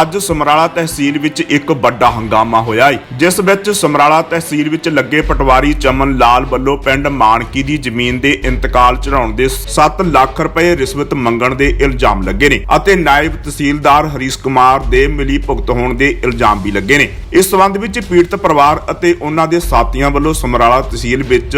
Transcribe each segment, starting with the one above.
ਅੱਜ ਸਮਰਾਲਾ ਤਹਿਸੀਲ ਵਿੱਚ ਇੱਕ ਵੱਡਾ ਹੰਗਾਮਾ ਹੋਇਆ ਹੈ ਜਿਸ ਵਿੱਚ ਸਮਰਾਲਾ ਤਹਿਸੀਲ ਵਿੱਚ ਲੱਗੇ ਪਟਵਾਰੀ ਚਮਨ ਲਾਲ ਵੱਲੋਂ ਪਿੰਡ ਮਾਨਕੀ ਦੀ ਜ਼ਮੀਨ ਦੇ ਇੰਤਕਾਲ ਚੜਾਉਣ ਦੇ 7 ਲੱਖ ਰੁਪਏ ਰਿਸ਼ਵਤ ਮੰਗਣ ਦੇ ਇਲਜ਼ਾਮ ਲੱਗੇ ਨੇ ਅਤੇ ਨਾਇਬ ਤਹਿਸੀਲਦਾਰ ਹਰੀਸ਼ ਕੁਮਾਰ ਦੇ ਮਿਲੀ ਭੁਗਤ ਹੋਣ ਦੇ ਇਲਜ਼ਾਮ ਵੀ ਲੱਗੇ ਨੇ। ਇਸ ਸਬੰਧ ਵਿੱਚ ਪੀੜਤ ਪਰਿਵਾਰ ਅਤੇ ਉਹਨਾਂ ਦੇ ਸਾਥੀਆਂ ਵੱਲੋਂ ਸਮਰਾਲਾ ਤਹਿਸੀਲ ਵਿੱਚ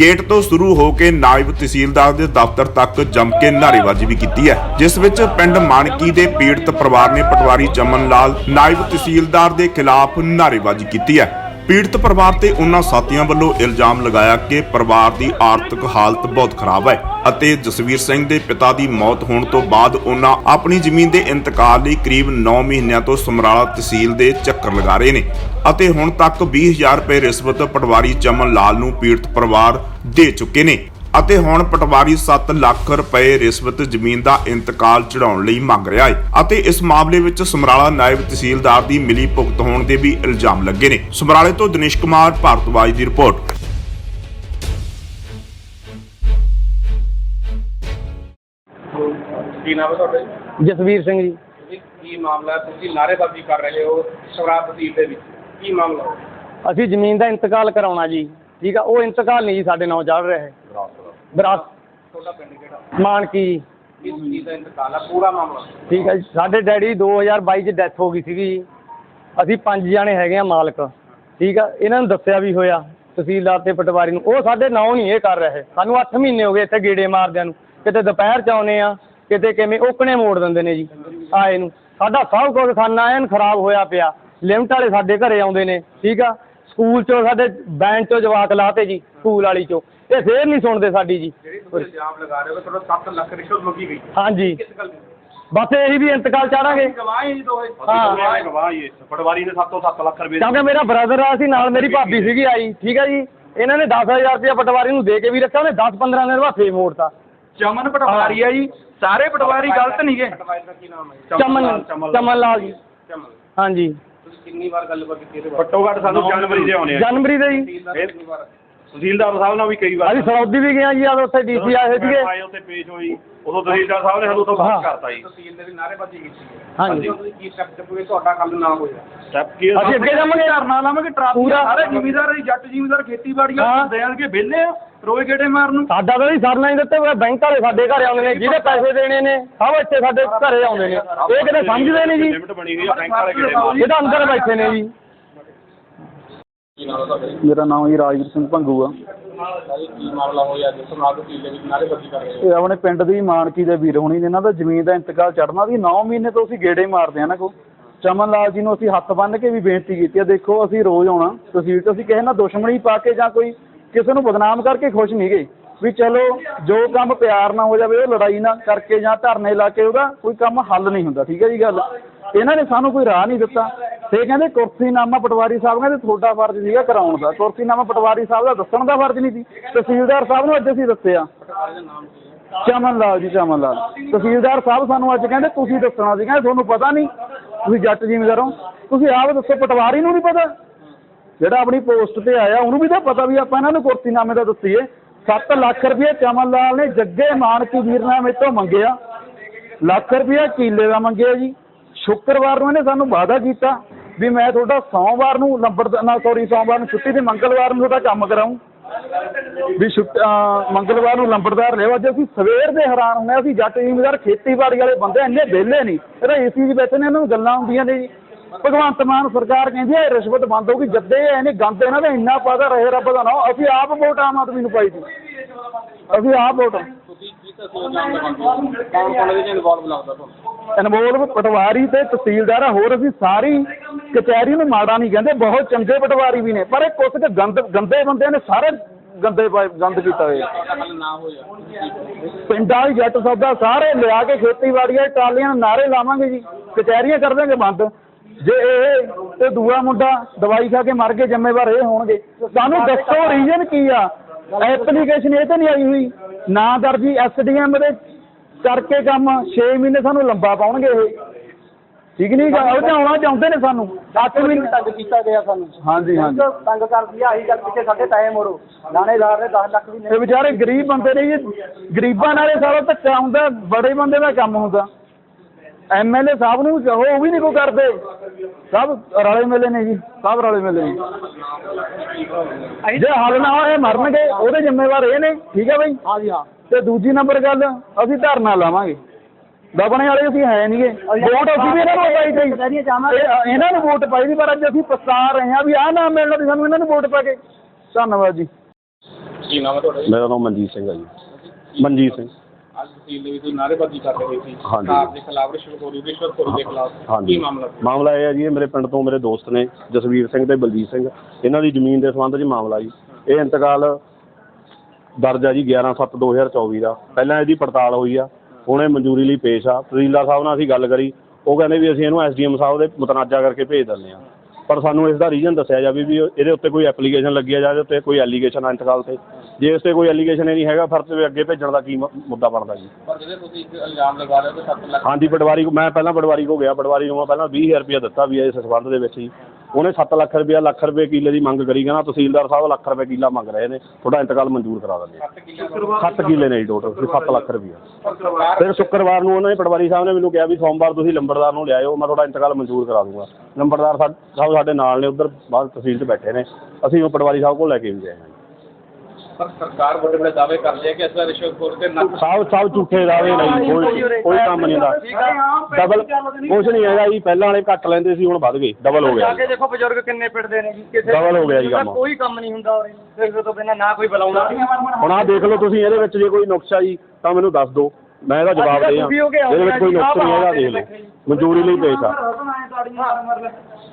ਗੇਟ ਤੋਂ ਸ਼ੁਰੂ ਹੋ ਕੇ ਨਾਇਬ ਤਹਿਸੀਲਦਾਰ ਦੇ ਦਫ਼ਤਰ ਤੱਕ ਜੰਮ ਕੇ ਨਾਅਰੇਬਾਜ਼ੀ ਵੀ ਕੀਤੀ ਹੈ, ਜਿਸ ਵਿੱਚ ਪਿੰਡ ਮਾਨਕੀ ਦੇ ਪੀੜਤ ਪਰਿਵਾਰ ਨੇ ਪਟਵਾਰੀ ਚਮਨ ਲਾਲ ਨਾਇਬ ਤਹਿਸੀਲਦਾਰ ਦੇ ਖਿਲਾਫ ਨਾਅਰੇਬਾਜ਼ੀ ਕੀਤੀ ਹੈ। ਪੀੜਤ ਪਰਿਵਾਰ ਤੇ ਉਹਨਾਂ ਸਾਥੀਆਂ ਵੱਲੋਂ ਇਲਜ਼ਾਮ ਲਗਾਇਆ ਕਿ ਪਰਿਵਾਰ ਦੀ ਆਰਥਿਕ ਹਾਲਤ ਬਹੁਤ ਖਰਾਬ ਹੈ ਅਤੇ ਜਸਵੀਰ ਸਿੰਘ ਦੇ ਪਿਤਾ ਦੀ ਮੌਤ ਹੋਣ ਤੋਂ ਬਾਅਦ ਉਹਨਾਂ ਆਪਣੀ ਜ਼ਮੀਨ ਦੇ ਇੰਤਕਾਲ ਲਈ ਕਰੀਬ 9 ਮਹੀਨਿਆਂ ਤੋਂ ਸਮਰਾਲਾ ਤਹਿਸੀਲ ਦੇ ਚੱਕਰ ਲਗਾ ਰਹੇ ਨੇ ਅਤੇ ਹੁਣ ਤੱਕ 20000 ਰੁਪਏ ਰਿਸ਼ਵਤ ਪਟਵਾਰੀ ਚਮਨ ਲਾਲ ਨੂੰ ਪੀੜਤ ਪਰਿਵਾਰ ਦੇ ਚੁੱਕੇ ਨੇ। ਅਤੇ ਹੁਣ ਪਟਵਾਰੀ 7 ਲੱਖ ਰੁਪਏ ਰਿਸ਼ਵਤ ਜ਼ਮੀਨ ਦਾ ਇੰਤਕਾਲ ਚੜਾਉਣ ਲਈ ਮੰਗ ਰਿਹਾ ਹੈ ਅਤੇ ਇਸ ਮਾਮਲੇ ਵਿੱਚ ਸਮਰਾਲਾ ਨਾਇਬ ਤਹਿਸੀਲਦਾਰ ਦੀ ਮਿਲੀ ਭੁਗਤ ਹੋਣ ਦੇ ਵੀ ਇਲਜ਼ਾਮ ਲੱਗੇ ਨੇ ਸਮਰਾਲੇ ਤੋਂ ਦਿਨੇਸ਼ ਕੁਮਾਰ ਭਾਰਤਵਾਜ ਦੀ ਰਿਪੋਰਟ ਕੀ ਨਾਮ ਹੈ ਤੁਹਾਡਾ ਜੀ? ਜਸਵੀਰ ਸਿੰਘ ਜੀ ਜੀ ਕੀ ਮਾਮਲਾ ਹੈ? ਤੁਸੀਂ ਨਾਅਰੇਬਾਜ਼ੀ ਕਰ ਰਹੇ ਹੋ ਸ਼ਰਾਬ ਤਸੀਲ ਦੇ ਵਿੱਚ ਕੀ ਮਾਮਲਾ ਹੈ? ਅਸੀਂ ਜ਼ਮੀਨ ਦਾ ਇੰਤਕਾਲ ਕਰਾਉਣਾ ਜੀ ਠੀਕ ਆ ਉਹ ਇੰਤਕਾਲ ਨਹੀਂ ਜੀ ਸਾਡੇ ਨਾਂ ਚੱਲ ਰਿਹਾ ਹੈ ਵਿਰਾਸਤ ਤੁਹਾਡਾ ਪਿੰਡ ਕਿਹੜਾ? ਮਾਨਕੀ ਜੀ। ਕਿਸ ਚੀਜ਼ ਦਾ ਇੰਤਕਾਲ ਹੈ ਪੂਰਾ ਮਾਮਲਾ। ਠੀਕ ਹੈ ਜੀ। ਸਾਡੇ ਡੈਡੀ 2022 ਚ ਡੈਥ ਹੋ ਗਈ ਸੀਗੀ ਜੀ। ਅਸੀਂ ਪੰਜ ਜਾਣੇ ਹੈਗੇ ਆ ਮਾਲਕ। ਠੀਕ ਆ? ਇਹਨਾਂ ਨੂੰ ਦੱਸਿਆ ਵੀ ਹੋਇਆ ਤਹਿਸੀਲਦਾਰ ਤੇ ਪਟਵਾਰੀ ਨੂੰ। ਉਹ ਸਾਡੇ ਨਾਂ ਨਹੀਂ ਇਹ ਕਰ ਰਹੇ। ਸਾਨੂੰ 8 ਮਹੀਨੇ ਹੋ ਗਏ ਇੱਥੇ ਗੇੜੇ ਮਾਰਦਿਆਂ ਨੂੰ। ਕਿਤੇ ਦੁਪਹਿਰ ਚ ਆਉਨੇ ਆ ਕਿਤੇ ਕਿਵੇਂ ਓਕਣੇ ਮੋੜ ਦਿੰਦੇ ਨੇ ਜੀ ਆਏ ਨੂੰ। ਸਾਡਾ ਸਭ ਕੁਝ ਖਾਨਾ ਐਨ ਖਰਾਬ ਹੋਇਆ ਪਿਆ। ਲਿਮਟ ਵਾਲੇ ਸਾਡੇ ਘਰੇ ਆਉਂਦੇ ਨੇ। ਠੀਕ ਆ? ਸਕੂਲ ਚੋਂ ਸਾਡੇ ਬੈਂਚ ਚੋਂ ਜਵਾਕ ਲਾਤੇ ਜੀ ਸਕੂਲ ਵਾਲੀ ਚੋਂ। ਇਹ ਫੇਰ ਨਹੀਂ ਸੁਣਦੇ ਸਾਡੀ ਜੀ। ਜਿਹੜੀ ਤੁਸੀਂ ਇਲਜ਼ਾਮ ਲਗਾ ਰਹੇ ਹੋ ਕਿ ਤੁਹਾਡਾ 7 ਲੱਖ ਰਿਸ਼ਵਤ ਮੰਗੀ ਗਈ। ਹਾਂਜੀ। ਕਿਸ ਗੱਲ ਦੀ? ਬਸ ਇਹੀ ਵੀ ਇੰਤਕਾਲ ਚਾੜਾਂਗੇ ਗਵਾਹ ਹੀ ਦੋਏ ਹਾਂ। ਗਵਾਹ ਹੀ ਪਟਵਾਰੀ ਨੇ 7 ਤੋਂ 7 ਲੱਖ ਰੁਪਏ ਕਿਉਂਕਿ ਮੇਰਾ ਬ੍ਰਦਰ ਆ ਸੀ ਨਾਲ ਮੇਰੀ ਭਾਬੀ ਸੀਗੀ ਆਈ। ਠੀਕ ਹੈ ਜੀ? ਇਹਨਾਂ ਨੇ 10000 ਰੁਪਇਆ ਪਟਵਾਰੀ ਨੂੰ ਦੇ ਕੇ ਵੀ ਰੱਖਿਆ ਉਹਨੇ 10-15 ਦਿਨ ਬਾਅਦ ਫੇਰ ਮੋੜਤਾ। ਚਮਨ ਪਟਵਾਰੀ ਆ ਜੀ। ਸਾਰੇ ਪਟਵਾਰੀ ਗਲਤ ਨਹੀਂਗੇ। ਚਮਨ ਚਮਨ ਲਾਲ ਜੀ। ਚਮਨ। ਹਾਂਜੀ। ਤੁਸੀਂ ਕਿੰਨੀ ਵਾਰ ਗੱਲਬਾਤ ਕੀਤੀ ਇਹਦੇ ਬਾਰੇ? ਘੱਟੋ ਘੱਟ ਸਾਨੂੰ ਜਨਵਰੀ ਦੇ ਆਉਣੇ ਆ। ਜਨਵਰੀ ਦੇ ਜੀ ਤਹਿਸੀਲਦਾਰ ਕਿੰਨੀ ਵਾਰ? ਤਹਿਸੀਲਦਾਰ ਸਾਹਿਬ ਨਾਲ ਵੀ ਕਈ ਵਾਰ ਅਸੀਂ ਸਰੌਦੀ ਵੀ ਗਏ ਆ ਜੀ ਆ ਉੱਥੇ ਡੀਸੀ ਆਏ ਸੀਗੇ। ਆਏ ਉੱਥੇ ਪੇਸ਼ ਹੋਈ। ਉਦੋਂ ਤਹਿਸੀਲਦਾਰ ਸਾਹਿਬ ਨੇ ਸਾਨੂੰ ਤੋਂ। ਬਾਤ ਕਰਤਾ ਜੀ ਤਹਿਸੀਲ ਦੇ ਵੀ ਨਾਅਰੇਬਾਜ਼ੀ ਕੀਤੀ ਹੈ ਹਾਂਜੀ ਤੁਸੀਂ ਕੀ ਸਟੈਪ ਚੱਕੋਗੇ ਤੁਹਾਡਾ ਕੱਲ ਨਾ ਹੋਇਆ ਸਟੈਪ ਕੀ ਅਸੀਂ ਅੱਗੇ ਜਾਵਾਂਗੇ। ਧਰਨਾ ਲਾਵਾਂਗੇ ਪੂਰਾ। ਸਾਰੇ ਜ਼ਿਮੀਦਾਰ ਜੱਟ ਜ਼ਿਮੀਦਾਰ ਖੇਤੀਬਾੜੀ ਹਾਂ। ਆ ਦੇਣਗੇ ਵਿਹਲੇ ਆ ਰੋਏ ਗੇੜੇ ਮਾਰਨ ਨੂੰ ਸਾਡਾ ਤਾਂ ਜੀ ਸਰਨਾ ਹੀ ਦਿੱਤੇ ਹੋਏ ਬੈਂਕ ਵਾਲੇ ਸਾਡੇ ਘਰੇ ਆਉਂਦੇ ਨੇ ਜਿਹਦੇ ਪੈਸੇ ਦੇਣੇ ਨੇ ਸਭ ਇੱਥੇ ਸਾਡੇ ਘਰੇ ਆਉਂਦੇ ਨੇ ਇਹ ਕਿਤੇ ਸਮਝਦੇ ਨਹੀਂ ਜੀ ਲਿਮਟ ਬਣੀ ਹੋਈ ਆ ਬੈਂਕ ਵਾਲੇ ਗੇੜੇ ਮਾਰਨ ਇਹ ਤਾਂ ਅੰਦਰ ਬੈਠੇ ਨੇ ਜੀ? ਮੇਰਾ ਨਾਮ ਜੀ ਰਾਜਵੀਰ ਸਿੰਘ ਭੰਗੂ ਆ। ਨਾਲ ਇਹ ਆਪਣੇ ਪਿੰਡ ਦੀ ਮਾਨਕੀ ਦੇ ਵੀਰ ਹੋਣੀ ਨੇ ਇਹਨਾਂ ਦਾ ਜ਼ਮੀਨ ਦਾ ਇੰਤਕਾਲ ਚੜਨਾ ਸੀ। 9 ਮਹੀਨੇ ਤੋਂ ਅਸੀਂ ਗੇੜੇ ਮਾਰਦੇ ਆ ਨਾ ਕੋ ਚਮਨ ਲਾਲ ਜੀ ਨੂੰ ਅਸੀਂ ਹੱਥ ਬੰਨ੍ਹ ਕੇ ਵੀ ਬੇਨਤੀ ਕੀਤੀ ਆ ਦੇਖੋ ਅਸੀਂ ਰੋਜ਼ ਆਉਣਾ। ਤਹਿਸੀਲ ਤੋਂ ਅਸੀਂ ਕਿਸੇ ਨਾਲ ਦੁਸ਼ਮਣੀ ਪਾ ਕੇ ਜਾਂ ਕੋਈ ਕਿਸੇ ਨੂੰ ਬਦਨਾਮ ਕਰਕੇ ਖੁਸ਼ ਨਹੀਂ ਗਏ। ਵੀ ਚਲੋ ਜੋ ਕੰਮ ਪਿਆਰ ਨਾਲ ਹੋ ਜਾਵੇ ਉਹ ਲੜਾਈ ਨਾ ਕਰਕੇ ਜਾਂ ਧਰਨੇ ਲਾ ਕੇ ਉਹਦਾ ਕੋਈ ਕੰਮ ਹੱਲ ਨਹੀਂ ਹੁੰਦਾ। ਠੀਕ ਹੈ ਜੀ ਗੱਲ? ਇਹਨਾਂ ਨੇ ਸਾਨੂੰ ਕੋਈ ਰਾਹ ਨਹੀਂ ਦਿੱਤਾ। ਤੇ ਕਹਿੰਦੇ ਕੁਰਸੀਨਾਮਾ ਪਟਵਾਰੀ ਸਾਹਿਬ ਕਹਿੰਦੇ ਤੁਹਾਡਾ ਫਰਜ਼ ਸੀਗਾ ਕਰਾਉਣ ਦਾ। ਕੁਰਸੀਨਾਮਾ ਪਟਵਾਰੀ ਸਾਹਿਬ ਦਾ ਦੱਸਣ ਦਾ ਫਰਜ਼ ਨਹੀਂ ਸੀ। ਤਹਿਸੀਲਦਾਰ ਸਾਹਿਬ ਨੂੰ ਅੱਜ ਅਸੀਂ ਦੱਸਿਆ। ਚਮਨ ਲਾਲ ਜੀ ਚਮਨ ਲਾਲ ਤਹਿਸੀਲਦਾਰ ਸਾਹਿਬ ਸਾਨੂੰ ਅੱਜ ਕਹਿੰਦੇ ਤੁਸੀਂ ਦੱਸਣਾ ਸੀ ਕਹਿੰਦੇ ਤੁਹਾਨੂੰ ਪਤਾ ਨਹੀਂ। ਤੁਸੀਂ ਜੱਟ ਜ਼ਿਮੀਂਦਾਰ ਹੋ ਤੁਸੀਂ ਆਪ ਦੱਸੋ, ਪਟਵਾਰੀ ਨੂੰ ਨਹੀਂ ਪਤਾ। ਜਿਹੜਾ ਆਪਣੀ ਪੋਸਟ ਤੇ ਆਇਆ, ਉਹਨੂੰ ਵੀ ਤਾਂ ਪਤਾ ਵੀ ਆਪਾਂ ਇਹਨਾਂ ਨੂੰ ਕੁਰਸੀਨਾਮੇ ਦਾ ਦੱਸੀਏ। 7 ਲੱਖ ਰੁਪਏ ਚਮਨ ਲਾਲ ਨੇ ਜੱਗੇ ਮਾਨਕੀ ਵੀਰਨਾਮੇ ਤੋਂ ਮੰਗਿਆ। ਲੱਖ ਰੁਪਏ ਕੀਲੇ ਦਾ ਮੰਗਿਆ ਜੀ। ਸ਼ੁੱਕਰਵਾਰ ਨੂੰ ਇਹਨੇ ਸਾਨੂੰ ਵਾਅਦਾ ਕੀਤਾ ਵੀ ਮੈਂ ਤੁਹਾਡਾ ਸੋਮਵਾਰ ਨੂੰ ਨੰਬਰ ਨਾ ਸੌਰੀ ਸੋਮਵਾਰ ਨੂੰ ਛੁੱਟੀ ਤੇ ਮੰਗਲਵਾਰ ਨੂੰ ਤੁਹਾਡਾ ਕੰਮ ਕਰਾਉਂ ਵੀ ਮੰਗਲਵਾਰ ਨੂੰ ਲੰਬੜਦਾਰ ਲਿਓ ਅੱਜ ਅਸੀਂ ਸਵੇਰ ਦੇ ਹੈਰਾਨ ਹੁੰਦੇ ਅਸੀਂ ਜੱਟ ਜ਼ਿਮੀਦਾਰ, ਖੇਤੀਬਾੜੀ ਵਾਲੇ ਬੰਦੇ ਇੰਨੇ ਵਿਹਲੇ ਨਹੀਂ। ਇਹਦਾ ਏਸੀ 'ਚ ਬੈਠੇ ਨੇ, ਇਹਨਾਂ ਨੂੰ ਗੱਲਾਂ ਹੁੰਦੀਆਂ ਨੇ ਜੀ। ਭਗਵੰਤ ਮਾਨ ਸਰਕਾਰ ਕਹਿੰਦੀ ਹੈ ਰਿਸ਼ਵਤ ਬੰਦ ਹੋਊਗੀ। ਜੱਦੇ ਇਹਨੇ ਗੰਦ, ਇਹਨਾਂ ਦਾ ਇੰਨਾ ਪਾਦਾ ਰਹੇ ਰੱਬ ਦਾ ਨਾ ਅਸੀਂ ਆਪ ਵੋਟ ਆਮ ਆਦਮੀ ਨੂੰ ਪਾਈ ਸੀ। ਅਸੀਂ ਆਪ ਵੋਟ ਕੌਣ ਕੌਣ ਇਹਦੇ ਇਨਵੋਲਵ ਲੱਗਦਾ ਤੁਹਾਨੂੰ। ਇਨਵੋਲਵ ਪਟਵਾਰੀ ਤੇ ਤਹਿਸੀਲਦਾਰ ਆ, ਹੋਰ ਅਸੀਂ ਸਾਰੀ ਕਚਹਿਰੀ ਨੂੰ ਮਾੜਾ ਨਹੀਂ ਕਹਿੰਦੇ, ਬਹੁਤ ਚੰਗੇ ਪਟਵਾਰੀ ਵੀ ਨੇ, ਪਰ ਇਹ ਕੁਛ ਕੁ ਗੰਦ, ਗੰਦੇ ਬੰਦਿਆਂ ਨੇ ਸਾਰੇ ਗੰਦੇ ਪਾਏ- ਗੰਦ ਕੀਤਾ ਹੋਇਆ। ਪਿੰਡਾਂ ਦੀ ਜੱਟ ਸੌਦਾ ਸਾਰੇ ਲਿਆ ਕੇ ਖੇਤੀਬਾੜੀਆਂ ਟਰਾਲੀਆਂ ਨਾਰੇ ਲਾਵਾਂਗੇ ਜੀ, ਕਚਹਿਰੀਆਂ ਕਰ ਦਾਂਗੇ ਬੰਦ। ਜੇ ਇਹ ਤੇ ਦੂਆ ਮੁੰਡਾ ਦਵਾਈ ਖਾ ਕੇ ਮਰ ਗਏ ਜ਼ਿੰਮੇਵਾਰ ਇਹ ਹੋਣਗੇ। ਸਾਨੂੰ ਦੱਸੋ ਰੀਜਨ ਕੀ ਆ? ਐਪਲੀਕੇਸ਼ਨ ਇਹ ਤੇ ਨਹੀਂ ਆਈ ਹੋਈ। ਨਾ ਦਰਜੀ ਐਸਡੀਐਮ ਦੇ ਕਰਕੇ ਕੰਮ 6 ਮਹੀਨੇ ਸਾਨੂੰ ਲੰਬਾ ਪਾਉਣਗੇ ਇਹ। ਠੀਕ ਨਹੀਂ ਗਾ? ਉਹ ਤਾਂ ਆਉਣਾ ਚਾਹੁੰਦੇ ਨੇ ਸਾਨੂੰ। 8 ਮਹੀਨੇ ਤੰਗ ਕੀਤਾ ਗਿਆ ਸਾਨੂੰ। ਹਾਂਜੀ ਹਾਂਜੀ। ਤੰਗ ਕਰਦੀ ਆ ਆਹੀ ਗੱਲ ਪਿੱਛੇ ਸਾਡੇ ਪੈਸੇ ਮੋੜੋ। ਲਾਣੇਦਾਰ ਨੇ 10 ਲੱਖ ਵੀ ਇਹ ਵਿਚਾਰੇ ਗਰੀਬ ਬੰਦੇ ਨੇ ਜੀ। ਗਰੀਬਾਂ ਨਾਲੇ ਸਾਰਾ ਧੱਕਾ ਹੁੰਦਾ ਬੜੇ ਬੰਦੇ ਦਾ ਕੰਮ ਹੁੰਦਾ। ਐਮਐਲਏ ਸਾਹਿਬ ਨੂੰ ਕਹੋ ਉਹ ਵੀ ਨਹੀਂ ਕੋ ਕਰਦੇ। ਸਭ ਰਲੇ ਮਿਲੇ ਨੇ ਜੀ ਸਭ ਰਲੇ ਮਿਲੇ ਨੇ। ਜੇ ਹੱਲ ਨਾ ਹੋਏ ਮਰਨਗੇ ਉਹਦੇ ਜ਼ਿੰਮੇਵਾਰ ਇਹ ਨੇ ਠੀਕ ਹੈ ਬਈ? ਹਾਂ ਜੀ ਹਾਂ। ਤੇ ਦੂਜੀ ਨੰਬਰ ਗੱਲ ਅਸੀਂ ਧਰਨਾ ਲਾਵਾਂਗੇ। ਦਬਣੇ ਵਾਲੇ ਅਸੀਂ ਹੈ ਨਹੀਂਗੇ। ਵੋਟ ਅਸੀਂ ਵੀ ਇਹਨਾਂ ਨੂੰ ਪਾਈ ਗਈ ਇਹ- ਇਹਨਾਂ ਨੂੰ ਵੋਟ ਪਾਈ ਦੀ ਪਰ ਅੱਜ ਅਸੀਂ ਪਛਤਾ ਰਹੇ ਹਾਂ ਵੀ ਆਹ ਨਾ ਮਿਲਣਾ ਤੇ ਸਾਨੂੰ ਇਹਨਾਂ ਨੂੰ ਵੋਟ ਪਾ ਕੇ। ਧੰਨਵਾਦ ਜੀ। ਕੀ ਨਾਮ ਹੈ ਤੁਹਾਡਾ? ਜੀ? ਮੇਰਾ ਨਾਮ ਮਨਜੀਤ ਸਿੰਘ ਹੈ ਜੀ। ਮਨਜੀਤ ਸਿੰਘ। ਅੱਜ ਤਹਿਸੀਲ ਦੇ ਵਿੱਚ ਤੁਸੀਂ ਨਾਅਰੇਬਾਜ਼ੀ ਕਰ ਰਹੇ ਸੀ। ਹਾਂਜੀ। ਸਰਕਾਰ ਦੇ ਖਿਲਾਫ ਰਿਸ਼ਵਤਖੋਰੀ ਰਿਸ਼ਵਤਖੋਰੀ ਦੇ ਖਿਲਾਫ ਹਾਂਜੀ। ਕੀ ਮਾਮਲਾ ਸੀ? ਮਾਮਲਾ ਇਹ ਹੈ ਜੀ ਇਹ ਮੇਰੇ ਪਿੰਡ ਤੋਂ ਮੇਰੇ ਦੋਸਤ ਨੇ ਜਸਵੀਰ ਸਿੰਘ ਤੇ ਬਲਜੀਤ ਸਿੰਘ। ਇਹਨਾਂ ਦੀ ਜ਼ਮੀਨ ਦੇ ਸੰਬੰਧ 'ਚ ਮਾਮਲਾ ਜੀ। ਇਹ ਇੰਤਕਾਲ ਦਰਜ ਆ ਜੀ 11/7/2024 ਦਾ ਪਹਿਲਾਂ ਇਹਦੀ ਪੜਤਾਲ ਹੋਈ ਆ। ਹੁਣ ਇਹ ਮਨਜ਼ੂਰੀ ਲਈ ਪੇਸ਼ ਆ। ਤਹਿਸੀਲਦਾਰ ਸਾਹਿਬ ਨਾਲ ਅਸੀਂ ਗੱਲ ਕਰੀ। ਉਹ ਕਹਿੰਦੇ ਵੀ ਅਸੀਂ ਇਹਨੂੰ ਐਸਡੀਐਮ ਸਾਹਿਬ ਦੇ ਮੁਤਨਾਜ਼ਾ ਕਰਕੇ ਭੇਜ ਦਿੰਦੇ ਆ ਪਰ ਸਾਨੂੰ ਇਸ ਦਾ ਰੀਜ਼ਨ ਦੱਸਿਆ ਜਾਵੇ ਵੀ ਇਹਦੇ ਉੱਤੇ ਕੋਈ ਐਪਲੀਕੇਸ਼ਨ ਲੱਗੀ ਆ ਜਾਂ ਇਹਦੇ ਉੱਤੇ ਕੋਈ ਐਲੀਗੇਸ਼ਨ ਆ ਇੰਤਕਾਲ ਤੇ। ਜੇ ਇਸ ਤੇ ਕੋਈ ਐਲੀਗੇਸ਼ਨ ਨਹੀਂ ਹੈਗਾ ਫਿਰ ਤੇ ਅੱਗੇ ਭੇਜਣ ਦਾ ਕੀ ਮ- ਮੁੱਦਾ ਬਣਦਾ ਜੀ। ਪਰ ਜਿਹੜੇ ਤੁਸੀਂ ਇੱਕ ਇਲਜ਼ਾਮ ਲਗਾ ਰਹੇ ਹੋ ਕਿ 7 ਲੱਖ ਹਾਂਜੀ ਪਟਵਾਰੀ ਕੋ ਮੈਂ ਪਹਿਲਾਂ ਪਟਵਾਰੀ ਕੋ ਗਿਆ ਪਟਵਾਰੀ ਨੂੰ ਮੈਂ ਪਹਿਲਾਂ 20000 ਰੁਪਇਆ ਦਿੱਤਾ ਵੀ ਇਸ ਸੰਬੰਧ ਦੇ ਵਿੱਚ ਹੀ। ਉਹਨੇ 7 ਲੱਖ ਰੁਪਇਆ, ਲੱਖ ਰੁਪਏ ਕਿੱਲੇ ਦੀ ਮੰਗ ਕਰੀ, ਕਹਿੰਦਾ ਤਹਿਸੀਲਦਾਰ ਸਾਹਿਬ ਲੱਖ ਰੁਪਏ ਕਿੱਲਾ ਮੰਗ ਰਹੇ ਨੇ, ਤੁਹਾਡਾ ਇੰਤਕਾਲ ਮਨਜ਼ੂਰ ਕਰਾ ਦਿੰਦੇ 7 ਕਿੱਲੇ 7 ਕਿੱਲੇ ਨੇ ਜੀ ਟੋਟਲ 7 ਲੱਖ ਰੁਪਇਆ। ਫਿਰ ਸ਼ੁੱਕਰਵਾਰ ਨੂੰ ਉਹਨਾਂ ਨੇ ਪਟਵਾਰੀ ਸਾਹਿਬ ਨੇ ਮੈਨੂੰ ਕਿਹਾ ਵੀ ਸੋਮਵਾਰ ਤੁਸੀਂ ਲੰਬੜਦਾਰ ਨੂੰ ਲਿਆਇਓ, ਮੈਂ ਤੁਹਾਡਾ ਇੰਤਕਾਲ ਮਨਜ਼ੂਰ ਕਰਾ ਦੂੰਗਾ। ਲੰਬੜਦਾਰ ਸਾਹਿਬ ਸਾਡੇ ਨਾਲ ਨੇ, ਉੱਧਰ ਬਾਹਰ ਤਹਿਸੀਲ 'ਚ ਬੈਠੇ ਨੇ, ਅਸੀਂ ਉਹ ਪਟਵਾਰੀ ਸਾਹਿਬ ਕੋਲ ਲੈ ਕੇ ਵੀ ਗਏ ਹਾਂ ਪਰ ਸਰਕਾਰ ਵੱਡੇ ਵੱਡੇ ਦਾਅਵੇ ਕਰਦੀ ਹੈ ਕਿ ਅਸਲਾ ਰਿਸ਼ਵਤਖੋਰੀ ਤੇ ਨੱਕ ਸਭ ਸਭ ਝੂਠੇ ਦਾਅਵੇ ਨਹੀਂ ਕੋਈ ਕੋਈ ਕੰਮ ਨਹੀਂ ਦਾ ਡਬਲ ਕੁਛ ਨਹੀਂ ਹੈਗਾ ਜੀ ਪਹਿਲਾਂ ਵਾਲੇ ਘੱਟ ਲੈਂਦੇ ਸੀ ਹੁਣ ਵੱਧ ਗਏ ਡਬਲ ਹੋ ਗਿਆ ਜਾ ਜੀ। ਕੇ ਦੇਖੋ ਬਜ਼ੁਰਗ ਕਿੰਨੇ ਪਿੱਟਦੇ ਨੇ ਜੀ ਕਿਸੇ Double ਹੋ ਗਿਆ ਜੀ ਕੰਮ। ਕੋਈ ਕੰਮ ਨਹੀਂ ਹੁੰਦਾ ਉਰੇ ਦੇਖੋ ਤੋਂ ਬਿਨਾਂ ਨਾ ਕੋਈ ਬੁਲਾਉਂਦਾ ਹੁਣ ਆਹ ਦੇਖ ਲਓ ਤੁਸੀਂ ਇਹਦੇ ਵਿੱਚ ਜੇ ਕੋਈ ਨੁਕਸ ਆ ਜੀ ਤਾਂ ਮੈਨੂੰ ਦੱਸ ਦਿਓ ਮੈਂ ਇਹਦਾ ਜਵਾਬ ਦੇ ਕੇ ਇਹਦੇ ਵਿੱਚ ਕੋਈ ਨੁਕਸ ਨਹੀਂ ਹੈਗਾ ਦੇਖ ਲਓ। ਜੀ। ਮਨਜ਼ੂਰੀ ਲਈ ਪੇਸ਼ ਆ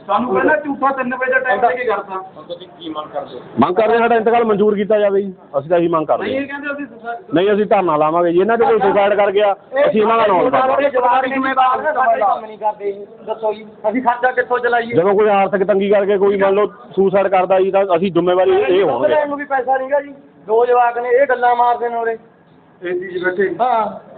ਸਾਨੂੰ ਪਹਿਲਾਂ ਝੂਠਾ 3 ਵਜੇ ਦਾ ਟਾਈਮ ਦੇ ਕੇ ਕਰਤਾ। ਹੁਣ ਤੁਸੀਂ ਕੀ ਮੰਗ ਕਰਦੇ ਹੋ ਮੰਗ ਕਰਦੇ ਸਾਡਾ ਇੰਤਕਾਲ ਮਨਜ਼ੂਰ ਕੀਤਾ ਜਾਵੇ ਜੀ। ਅਸੀਂ ਤਾਂ ਇਹੀ ਮੰਗ ਕਰਦੇ ਹਾਂ। ਕਹਿੰਦੇ ਅਸੀਂ ਨਹੀਂ ਅਸੀਂ ਧਰਨਾ ਲਾਵਾਂਗੇ ਜੀ। ਇਹਨਾਂ 'ਚ ਕੋਈ ਸੁਸਾਇਡ ਕਰ ਗਿਆ ਅਸੀਂ ਇਹਨਾਂ ਦਾ ਨਾਮ ਲਵਾਂਗੇ ਜਵਾਬ ਜ਼ਿੰਮੇਵਾਰ ਕੰਮ ਨਹੀਂ ਕਰਦੇ ਜੀ। ਦੱਸੋ ਜੀ ਅਸੀਂ ਖਰਚਾ ਕਿੱਥੋਂ ਚਲਾਈਏ? ਜਦੋਂ ਕੋਈ ਆਰਥਿਕ ਤੰਗੀ ਕਰਕੇ ਕੋਈ ਮੰਨ ਲਓ ਸੁਸਾਇਡ ਕਰਦਾ ਜੀ ਤਾਂ ਅਸੀਂ ਜ਼ਿੰਮੇਵਾਰੀ ਇਹ ਹੋਣਗੇ ਨੂੰ ਵੀ ਪੈਸਾ ਨਹੀਂਗਾ ਜੀ। ਦੋ ਜਵਾਕ ਨੇ ਇਹ ਗੱਲਾਂ ਮਾਰਦੇ ਨੇ ਉਰੇ। ਏਸੀ 'ਚ ਬੈਠੇ। ਹਾਂ।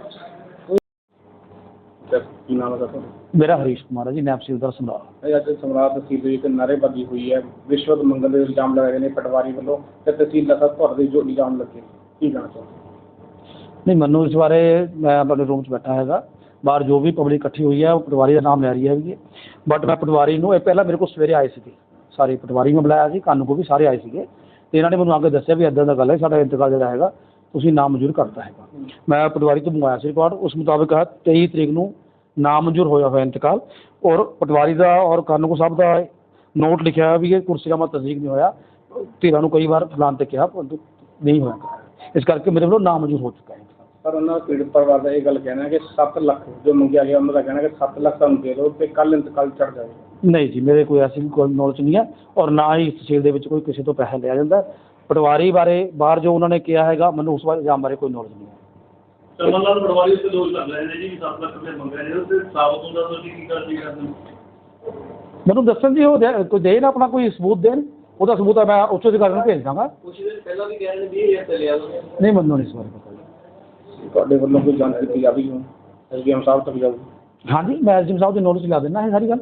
ਕੀ ਨਾਮ ਹੈ ਤੁਹਾਡਾ? ਮੇਰਾ ਹਰੀਸ਼ ਕੁਮਾਰ ਹੈ ਜੀ ਨੈਪਸੀਲਦਾਰ ਸਮਰਾਟ ਇਹ ਅੱਜ ਸਮਰਾਟ ਤਹਿਸੀਲ ਦੇ ਵਿੱਚ ਨਾਅਰੇਬਾਜ਼ੀ ਹੋਈ ਹੈ। ਰਿਸ਼ਵਤ ਮੰਗਣ ਦੇ ਇਲਜ਼ਾਮ ਲਗਾਏ ਗਏ ਨੇ ਪਟਵਾਰੀ ਵੱਲੋਂ। ਤੇ ਤਹਿਸੀਲਦਾਰ ਸਾਹਿਬ ਤੁਹਾਡੇ ਜੋ ਇਲਜ਼ਾਮ ਲੱਗੇ ਕੀ ਕਹਿਣਾ ਚਾਹੁੰਦੇ ਨਹੀਂ ਮੈਨੂੰ ਇਸ ਬਾਰੇ ਮੈਂ ਆਪਣੇ ਰੂਮ 'ਚ ਬੈਠਾ ਹੈਗਾ। ਬਾਹਰ ਜੋ ਵੀ ਪਬਲਿਕ ਇਕੱਠੀ ਹੋਈ ਹੈ ਉਹ ਪਟਵਾਰੀ ਦਾ ਨਾਮ ਲੈ ਰਹੀ ਹੈਗੀ ਬਟ ਮੈਂ ਪਟਵਾਰੀ ਨੂੰ ਇਹ ਪਹਿਲਾਂ ਮੇਰੇ ਕੋਲ ਸਵੇਰੇ ਆਏ ਸੀਗੇ। ਸਾਰੇ ਪਟਵਾਰੀ ਨੂੰ ਬੁਲਾਇਆ ਸੀ ਕਾਨੂੰ ਕੋ ਵੀ ਸਾਰੇ ਆਏ ਸੀਗੇ। ਤੇ ਇਹਨਾਂ ਨੇ ਮੈਨੂੰ ਆ ਕੇ ਦੱਸਿਆ ਵੀ ਇਦਾਂ ਦਾ ਗੱਲ ਹੈ ਸਾਡਾ ਇੰਤਕਾਲ ਜਿਹੜਾ ਹੈਗਾ ਤੁਸੀਂ ਨਾਮ ਮਨਜ਼ੂਰ ਕਰਤਾ ਹੈਗਾ। ਮੈਂ ਪਟਵਾਰੀ ਤੋਂ ਮੰਗਵਾਇਆ ਸੀ ਰਿਕਾਰਡ ਉਸ ਮੁਤਾਬਕ ਹੈ 23 ਤਰੀਕ ਨੂੰ ਨਾਮ ਮਨਜ਼ੂਰ ਹੋਇਆ ਹੋਇਆ ਇੰਤਕਾਲ। ਔਰ ਪਟਵਾਰੀ ਦਾ ਔਰ ਕਾਨੂੰ ਕੋ ਸਾਹਿਬ ਦਾ ਨੋਟ ਲਿਖਿਆ ਹੋਇਆ ਵੀ ਇਹ ਕੁਰਸੀਨਾਮਾ ਤਸਦੀਕ ਨਹੀਂ ਹੋਇਆ। ਧੀਰਾਂ ਨੂੰ ਕਈ ਵਾਰ ਫਲਾਣ ਤੇ ਕਿਹਾ ਪਰੰਤੂ ਨਹੀਂ ਹੋਇਆ। ਇਸ ਕਰਕੇ ਮੇਰੇ ਵੱਲੋਂ ਨਾਮ ਮਨਜ਼ੂਰ ਹੋ ਚੁੱਕਾ ਹੈ। ਪਰ ਉਹਨਾਂ ਪੀੜਤ ਪਰਿਵਾਰ ਦਾ ਇਹ ਗੱਲ ਕਹਿਣਾ ਕਿ 7 ਲੱਖ ਜੋ ਮੰਗਿਆ ਗਿਆ ਉਹਨਾਂ ਦਾ ਕਹਿਣਾ ਕਿ 7 ਲੱਖ ਤੁਹਾਨੂੰ ਦੇ ਦਿਓ ਤੇ ਕੱਲ ਇੰਤਕਾਲ ਚੜ ਜਾਵੇ। ਨਹੀਂ ਜੀ ਮੇਰੇ ਕੋਈ ਐਸੀ ਕੋਈ ਨੌਲੇਜ ਨਹੀਂ ਹੈ ਔਰ ਨਾ ਹੀ ਇਸ ਤਹਿਸੀਲ ਦੇ ਵਿੱਚ ਕੋਈ ਕਿਸੇ ਤੋਂ ਪੈਸਾ ਲਿਆ ਜਾਂਦਾ। ਪਟਵਾਰੀ ਬਾਰੇ ਬਾਹਰ ਜੋ ਉਹਨਾਂ ਨੇ ਕਿਹਾ ਹੈਗਾ ਮੈਨੂੰ ਉਸ ਬਾਰੇ ਇਲਜ਼ਾਮ ਬਾਰੇ ਕੋਈ ਨੌਲੇਜ ਨਹੀਂ ਹੈ। ਚਮਨ ਲਾਲ ਪਟਵਾਰੀ ਉੱਤੇ ਦੋਸ਼ ਲੱਗ ਰਹੇ ਨੇ ਜੀ 7 ਲੱਖ ਰੁਪਏ ਮੰਗ ਰਹੇ ਨੇ ਤੇ ਸਾਬਤ ਹੁੰਦਾ ਤੁਸੀਂ ਕੀ ਕਰਦੇ ਕਰਦੇ ਮੈਨੂੰ ਦੱਸਣ ਜੀ ਉਹ ਦੇ- ਕੋਈ ਦੇ ਨਾ ਆਪਣਾ ਕੋਈ ਸਬੂਤ ਦੇਣ? ਉਹਦਾ ਸਬੂਤ ਮੈਂ ਉੱਚੋ ਅਧਿਕਾਰੀ ਨੂੰ ਭੇਜ ਦਾਂਗਾ। ਕੁਛ ਦਿਨ ਪਹਿਲਾਂ ਵੀ ਕਹਿ ਰਹੇ ਨੇ 20000 ਤੇ ਲਿਆ ਉਹਨੇ ਨਹੀਂ ਮੈਨੂੰ ਨਹੀਂ ਇਸ ਬਾਰੇ ਪਤਾ। ਜੀ। ਤੁਹਾਡੇ ਵੱਲੋਂ ਕੋਈ ਜਾਂਚ ਕੀਤੀ ਜਾਵੇਗੀ ਹੁਣ? ਐਸਡੀਐਮ ਸਾਹਿਬ ਤੱਕ ਜਾਊਗੀ? ਹਾਂਜੀ ਮੈਂ ਐਸਡੀਐਮ ਸਾਹਿਬ ਦੀ ਨੌਲੇਜ ਲਾ ਦਿੰਦਾ ਇਹ ਸਾਰੀ ਗੱਲ।